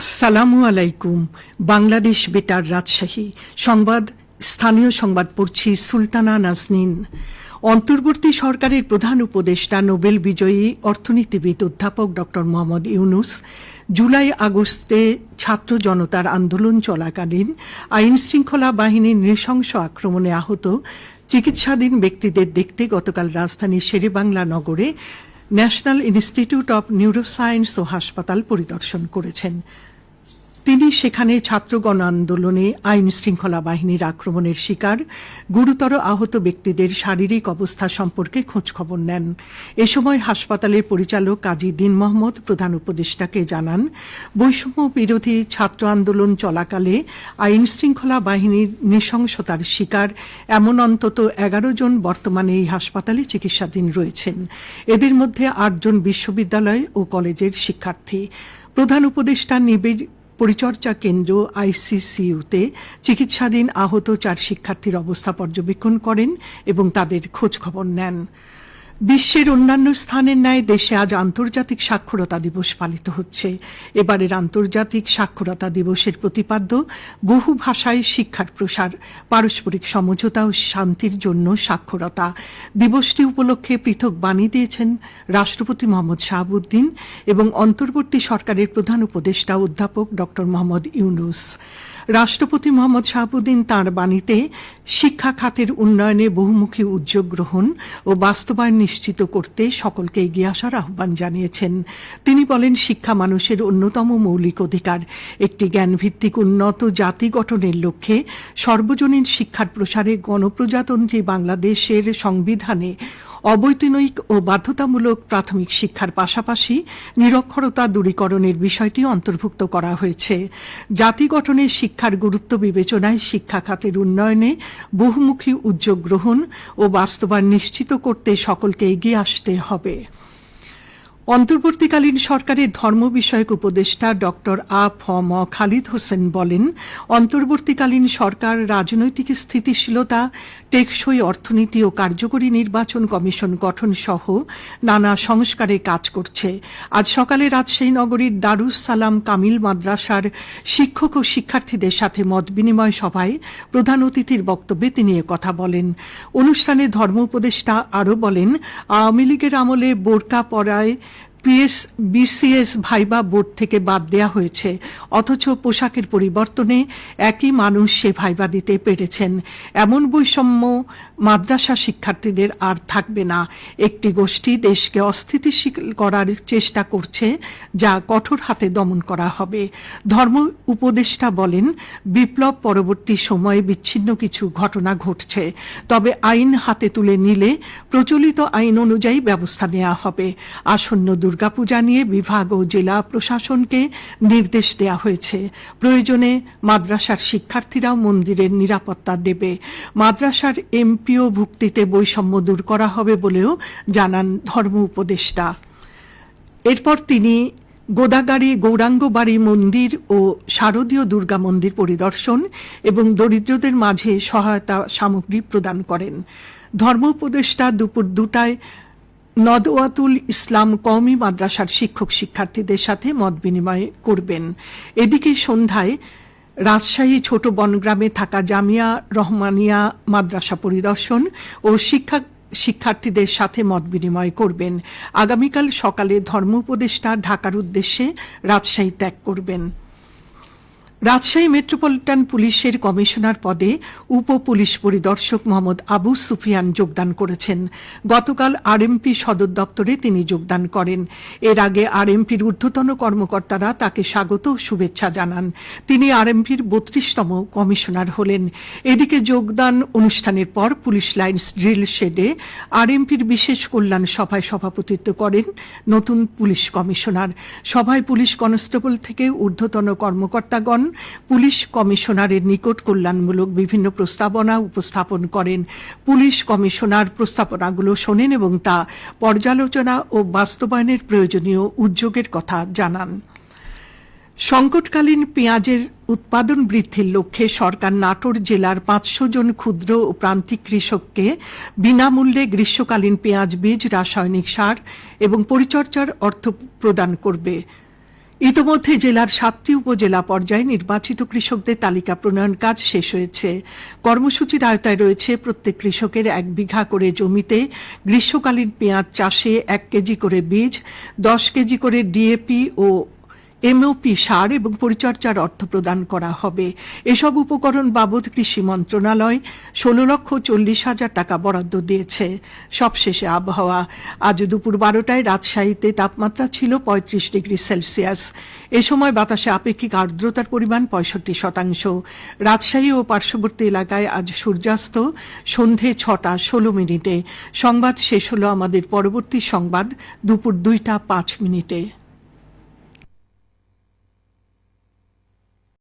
আসসালামু আলাইকুম, বাংলাদেশ বেতার রাজশাহী। সংবাদ, স্থানীয় সংবাদ পড়ছি সুলতানা নাজনীন। অন্তর্বর্তী সরকারের প্রধান উপদেষ্টা, নোবেল বিজয়ী অর্থনীতিবিদ অধ্যাপক ড. মোহাম্মদ ইউনুস, জুলাই আগস্টে ছাত্র জনতার আন্দোলন চলাকালীন আইন শৃঙ্খলা বাহিনীর নৃশংস আক্রমণে আহত চিকিৎসাধীন ব্যক্তিদের দেখতে গতকাল রাজধানীর শেরেবাংলা নগরে ন্যাশনাল ইনস্টিটিউট অব নিউরোসায়েন্স ও হাসপাতাল পরিদর্শন করেছেন। তিনি সেখানে ছাত্রগণ আন্দোলনে আইন শৃঙ্খলা বাহিনীর আক্রমণের শিকার, গুরুতর আহত ব্যক্তিদের শারীরিক অবস্থা সম্পর্কে খোঁজখবর নেন। এ সময় হাসপাতালের পরিচালক কাজী দিন মোহাম্মদ প্রধান উপদেষ্টাকে জানান, বৈষম্য বিরোধী ছাত্র আন্দোলন চলাকালে আইন শৃঙ্খলা বাহিনীর নৃশংসতার শিকার এমন অন্তত এগারো জন বর্তমানে এই হাসপাতালে চিকিৎসাধীন রয়েছেন। এদের মধ্যে আটজন বিশ্ববিদ্যালয় ও কলেজের শিক্ষার্থী। প্রধান উপদেষ্টা নিবিড় পরিচর্যা কেন্দ্র আইসিসিউতে চিকিৎসাধীন আহত চার শিক্ষার্থীর অবস্থা পর্যবেক্ষণ করেন এবং তাদের খোঁজখবর নেন। বিশ্বের অন্যান্য স্থানের ন্যায় দেশে আজ আন্তর্জাতিক সাক্ষরতা দিবস পালিত হচ্ছে। এবারের আন্তর্জাতিক সাক্ষরতা দিবসের প্রতিপাদ্য বহু ভাষায় শিক্ষার প্রসার, পারস্পরিক সমঝোতা ও শান্তির জন্য সাক্ষরতা। দিবসটি উপলক্ষে পৃথক বাণী দিয়েছেন রাষ্ট্রপতি মোহাম্মদ শাহাবুদ্দিন এবং অন্তর্বর্তী সরকারের প্রধান উপদেষ্টা অধ্যাপক ড মোহাম্মদ ইউনুস। রাষ্ট্রপতি মোহাম্মদ শাহাবুদ্দিন তাঁর বাণীতে শিক্ষা খাতের উন্নয়নে বহুমুখী উদ্যোগ গ্রহণ ও বাস্তবায়ন নিশ্চিত করতে সকলকে এগিয়ে আসার আহ্বান জানিয়েছেন। তিনি বলেন, শিক্ষা মানুষের অন্যতম মৌলিক অধিকার। একটি জ্ঞানভিত্তিক উন্নত জাতি গঠনের লক্ষ্যে সর্বজনীন শিক্ষার প্রসারে গণপ্রজাতন্ত্রী বাংলাদেশের সংবিধানে অবৈতনিক ও বাধ্যতামূলক প্রাথমিক শিক্ষার পাশাপাশি নিরক্ষরতা দূরীকরণের বিষয়টি অন্তর্ভুক্ত করা হয়েছে। জাতি গঠনে শিক্ষার গুরুত্ব বিবেচনায় শিক্ষা খাতের উন্নয়নে বহুমুখী উদ্যোগ গ্রহণ ও বাস্তবায়ন নিশ্চিত করতে সকলকে এগিয়ে আসতে হবে। অন্তর্বর্তীকালীন সরকারের ধর্ম বিষয়ক উপদেষ্টা ডক্টর আ ফ ম খালিদ হোসেন বলেন, অন্তর্বর্তীকালীন সরকার রাজনৈতিক স্থিতিশীলতা, টেকসই অর্থনীতি ও কার্যকরী নির্বাচন কমিশন গঠন সহ নানা সংস্কারে কাজ করছে। আজ সকালে রাজশাহী নগরীর দারুস সালাম কামিল মাদ্রাসার শিক্ষক ও শিক্ষার্থীদের সাথে মত বিনিময় সভায় প্রধান অতিথির বক্তব্যে তিনি কথা বলেন। অনুষ্ঠানে ধর্ম উপদেষ্টা আরও বলেন, আওয়ামী লীগের আমলে বোরকা পরায় পিএস, বিসিএস ভাইবা বোর্ড থেকে বাদ দেয়া হয়েছে। অথচ পোশাকের পরিবর্তনে একই মানুষ সে ভাইবা দিতে পেরেছেন। এমন বৈষম্য মাদ্রাসা শিক্ষার্থীদের আর থাকবে না। একটি গোষ্ঠী দেশকে অস্থিতিশীল করার চেষ্টা করছে, যা কঠোর হাতে দমন করা হবে। ধর্ম উপদেষ্টা বলেন, বিপ্লব পরবর্তী সময়ে বিচ্ছিন্ন কিছু ঘটনা ঘটছে। তবে আইন হাতে তুলে নিলে প্রচলিত আইন অনুযায়ী ব্যবস্থা নেওয়া হবে। আসন্ন দুর্গাপূজা নিয়ে বিভাগ ও জেলা প্রশাসনকে নির্দেশ দেওয়া হয়েছে। প্রয়োজনে মাদ্রাসার শিক্ষার্থীরাও মন্দিরের নিরাপত্তা দেবে। মাদ্রাসার এমপিও ভুক্তিতে বৈষম্য দূর করা হবে বলেও জানান ধর্ম উপদেষ্টা। এরপর তিনি গোদাগাড়ি, গৌরাঙ্গবাড়ি মন্দির ও শারদীয় দুর্গা মন্দির পরিদর্শন এবং দরিদ্রদের মাঝে সহায়তা সামগ্রী প্রদান করেন। ধর্ম উপদেষ্টা দুপুর দুটায় নদওয়াতুল ইসলাম কওমি মাদ্রাসার শিক্ষক শিক্ষার্থীদের সাথে মত বিনিময় করবেন। এদিকে সন্ধ্যায় রাজশাহী ছোট বনগ্রামে থাকা জামিয়া রহমানিয়া মাদ্রাসা পরিদর্শন ও শিক্ষা শিক্ষার্থীদের সাথে মত বিনিময় করবেন। আগামীকাল সকালে ধর্ম উপদেষ্টা ঢাকার উদ্দেশ্যে রাজশাহী ত্যাগ করবেন। রাজশাহী মেট্রোপলিটন পুলিশের কমিশনার পদে উপ পুলিশ পরিদর্শক মোহাম্মদ আবু সুফিয়ান যোগদান করেছেন। গতকাল আরএমপি সদর দপ্তরে তিনি যোগদান করেন। এর আগে আরএমপির ঊর্ধ্বতন কর্মকর্তারা তাকে স্বাগত ও শুভেচ্ছা জানান। তিনি আরএমপির বত্রিশতম কমিশনার হলেন। এদিকে যোগদান অনুষ্ঠানের পর পুলিশ লাইন্স ড্রিল শেডে আরএমপির বিশেষ কল্যাণ সভায় সভাপতিত্ব করেন নতুন পুলিশ কমিশনার। সভায় পুলিশ কনস্টেবল থেকে ঊর্ধ্বতন কর্মকর্তাগণ পুলিশ কমিশনারের নিকট কল্যাণমূলক বিভিন্ন প্রস্তাবনা উপস্থাপন করেন। পুলিশ কমিশনার প্রস্তাবনাগুলো শোনেন এবং তা পর্যালোচনা ও বাস্তবায়নের প্রয়োজনীয় উদ্যোগের কথা জানান। সংকটকালীন পেঁয়াজের উৎপাদন বৃদ্ধির লক্ষ্যে সরকার নাটোর জেলার পাঁচশো জন ক্ষুদ্র ও প্রান্তিক কৃষককে বিনামূল্যে গ্রীষ্মকালীন পেঁয়াজ বীজ, রাসায়নিক সার এবং পরিচর্যার অর্থ প্রদান করবে। ইতোমধ্যে জেলার সাতটি উপজেলা পর্যায়ে নির্বাচিত কৃষকদের তালিকা প্রণয়ন কাজ শেষ হয়েছে। কর্মসূচির আওতায় রয়েছে প্রত্যেক কৃষকের এক বিঘা করে জমিতে গ্রীষ্মকালীন পেঁয়াজ চাষে এক কেজি করে বীজ, দশ কেজি করে ডিএপি ও এমওপি সার এবং পরিচর্যার অর্থ প্রদান করা হবে। এসব উপকরণ বাবদ কৃষি মন্ত্রণালয় ষোলো লক্ষ চল্লিশ হাজার টাকা বরাদ্দ দিয়েছে। সবশেষে আবহাওয়া। আজ দুপুর বারোটায় রাজশাহীতে তাপমাত্রা ছিল পঁয়ত্রিশ ডিগ্রি সেলসিয়াস। এ সময় বাতাসে আপেক্ষিক আর্দ্রতার পরিমাণ পঁয়ষট্টি শতাংশ। রাজশাহী ও পার্শ্ববর্তী এলাকায় আজ সূর্যাস্ত সন্ধে ছটা ষোলো মিনিটে। সংবাদ শেষ হলো আমাদের পরবর্তী সংবাদ দুপুর দুইটা পাঁচ মিনিটে।